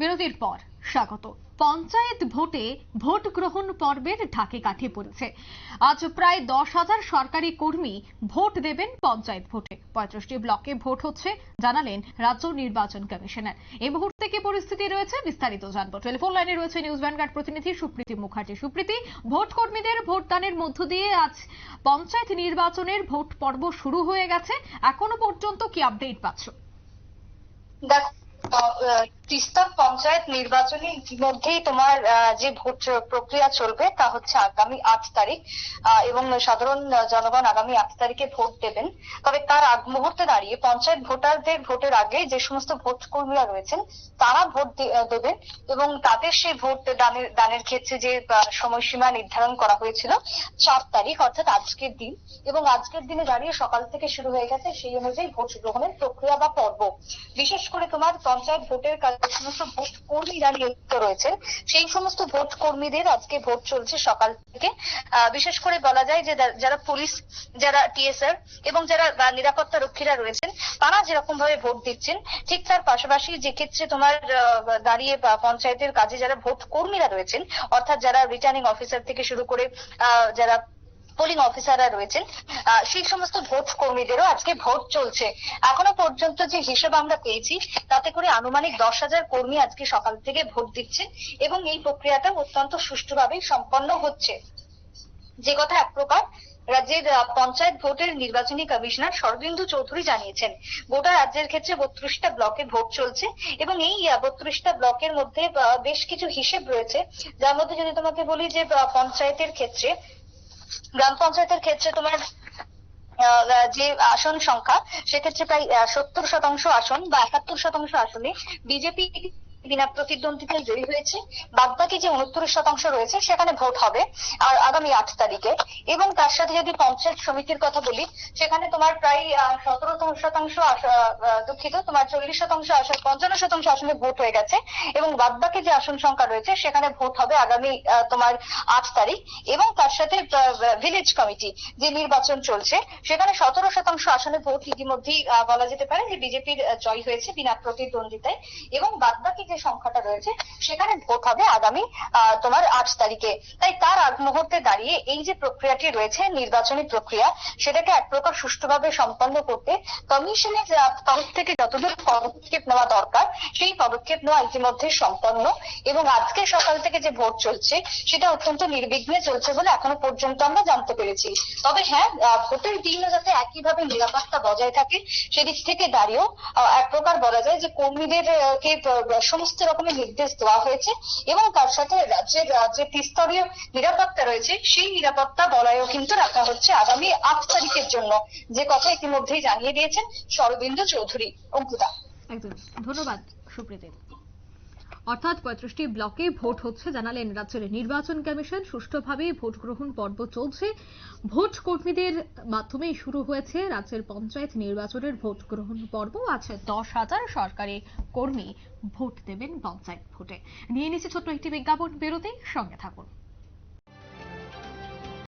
বিরতির পর স্বাগত। পঞ্চায়েত ভোটে ভোট গ্রহণ পর্বের ঢাকে কাঠি পড়েছে। আজ প্রায় দশ হাজার সরকারি কর্মী ভোট দেবেন পঞ্চায়েত ভোটে। পঁয়ত্রিশটি ব্লকে ভোট হচ্ছে, জানালেন রাজ্য নির্বাচন কমিশনার। এই মুহূর্তে কি পরিস্থিতি রয়েছে বিস্তারিত জানব। টেলিফোন লাইনে রয়েছে নিউজ ভ্যানগার্ড প্রতিনিধি সুপ্রীতি মুখার্জি। সুপ্রীতি, ভোট কর্মীদের ভোটদানের মধ্য দিয়ে আজ পঞ্চায়েত নির্বাচনের ভোট পর্ব শুরু হয়ে গেছে। এখনও পর্যন্ত কি আপডেট পাচ্ছ? তিস্তা পঞ্চায়েত নির্বাচনে ইতিমধ্যেই তোমার যে ভোট প্রক্রিয়া চলবে তা হচ্ছে আগামী আট তারিখ এবং সাধারণ জনগণ আগামী আট তারিখে ভোট দেবেন। তবে তার আগ মুহূর্তে দাঁড়িয়ে পঞ্চায়েত ভোটারদের ভোটের আগে যে সমস্ত ভোট কর্মীরা রয়েছেন, তারা ভোট দেবেন এবং তাদের সেই ভোট দানের দানের ক্ষেত্রে যে সময়সীমা নির্ধারণ করা হয়েছিল, চার তারিখ অর্থাৎ আজকের দিন। এবং আজকের দিনে দাঁড়িয়ে সকাল থেকে শুরু হয়ে গেছে সেই অনুযায়ী ভোট গ্রহণের প্রক্রিয়া বা পর্ব। বিশেষ করে তোমার পঞ্চায়েত ভোটের কাজে যে সমস্ত ভোট কর্মীরা নিয়োজিত রয়েছেন সেই সমস্ত ভোট কর্মীদের আজকে ভোট চলছে সকাল থেকে। বিশেষ করে বলা যায় যে যারা পুলিশ, যারা টিএসআর এবং যারা নিরাপত্তা রক্ষীরা রয়েছেন, তারা যেরকম ভাবে ভোট দিচ্ছেন, ঠিক তার পাশাপাশি যে ক্ষেত্রে তোমার দাঁড়িয়ে পঞ্চায়েতের কাজে যারা ভোট কর্মীরা রয়েছেন, অর্থাৎ যারা রিটার্নিং অফিসার থেকে শুরু করে যারা পোলিং অফিসাররা রয়েছেন সেই সমস্ত ভোট কর্মীদেরও আজকে ভোট চলছে। এখনও পর্যন্ত যে হিসেব আমরা পেয়েছি, তাতে করে আনুমানিক দশ হাজার কর্মী আজকে সকাল থেকে ভোট দিচ্ছেন এবং এই প্রক্রিয়াটা অত্যন্ত সুষ্ঠুভাবেই সম্পন্ন হচ্ছে। যে কথা এক প্রকার, রাজ্যের পঞ্চায়েত ভোটের নির্বাচনী কমিশনার শরদিন্দু চৌধুরী জানিয়েছেন, গোটা রাজ্যের ক্ষেত্রে বত্রিশটা ব্লকে ভোট চলছে এবং এই বত্রিশটা ব্লকের মধ্যে বেশ কিছু হিসেব রয়েছে। যার মধ্যে যদি তোমাকে বলি যে পঞ্চায়েতের ক্ষেত্রে গ্রাম পঞ্চায়েতের ক্ষেত্রে তোমার যে আসন সংখ্যা, সেক্ষেত্রে প্রায় সত্তর শতাংশ আসন বা একাত্তর শতাংশ আসনে বিজেপি বিনা প্রতিদ্বন্দ্বিতায় জয়ী হয়েছে। বাদবাকি যে উনত্রিশ শতাংশ রয়েছে, সেখানে ভোট হবে আর আগামী আট তারিখে। এবং তার সাথে যদি পঞ্চায়েত সমিতির কথা বলি, সেখানে তোমার প্রায় সতেরো শতাংশ দুঃখিত, তোমার চল্লিশ শতাংশ আসন, পঞ্চান্ন শতাংশ আসনে ভোট হয়ে গেছে। এবং বাদবাকি যে আসন সংখ্যা রয়েছে, সেখানে ভোট হবে আগামী তোমার আট তারিখ। এবং তার সাথে ভিলেজ কমিটি যে নির্বাচন চলছে, সেখানে সতেরো শতাংশ আসনে ভোট ইতিমধ্যেই বলা যেতে পারে যে বিজেপির জয় হয়েছে বিনা প্রতিদ্বন্দ্বিতায়। এবং বাদবাকি যে সংখ্যাটা রয়েছে, সেখানে ভোট হবে আগামী তোমার আট তারিখে। তাই তার আগ মুহূর্তে দাঁড়িয়ে এই যে প্রক্রিয়াটি রয়েছে, নির্বাচনী প্রক্রিয়া, সেটাকে এক প্রকার সুষ্ঠুভাবে সম্পন্ন করতে কমিশনের তরফ থেকে যতদূর পদক্ষেপ নেওয়া দরকার, সেই পদক্ষেপ নেওয়া ইতিমধ্যে সম্পন্ন। এবং আজকে সকাল থেকে যে ভোট চলছে, সেটা অত্যন্ত নির্বিঘ্নে চলছে বলে এখনও পর্যন্ত আমরা জানতে পেরেছি। তবে হ্যাঁ ভোটের দিনও যাতে একইভাবে নিরাপত্তা বজায় থাকে, সেদিক থেকে দাঁড়িয়েও এক প্রকার বলা যায় যে কর্মীদের কে সমস্ত রকমের নির্দেশ দেওয়া হয়েছে এবং তার সাথে রাজ্যের যে ত্রিস্তরীয় নিরাপত্তা রয়েছে। সেই নিরাপত্তা বলয়ও কিন্তু রাখা হচ্ছে আগামী আট তারিখের জন্য। যে কথা ইতিমধ্যেই জানিয়ে দিয়েছেন শরদিন্দু চৌধুরী, অঙ্কুতা। একদম। ধন্যবাদ সুপ্রীতি অর্থাৎ পঁয়ত্রিশটি ব্লকে ভোট হচ্ছে, জানালেন রাজ্যের নির্বাচন কমিশন। সুষ্ঠুভাবে ভোট গ্রহণ পর্ব চলছে। ভোট কর্মীদের মাধ্যমে শুরু হয়েছে রাজ্যের পঞ্চায়েত নির্বাচনের ভোট গ্রহণ পর্ব। আছে দশ হাজার সরকারি কর্মী ভোট দেবেন পঞ্চায়েত ভোটে। নিয়ে নিচ্ছে ছোট্ট একটি বিজ্ঞাপন। বিরতি, সঙ্গে থাকুন।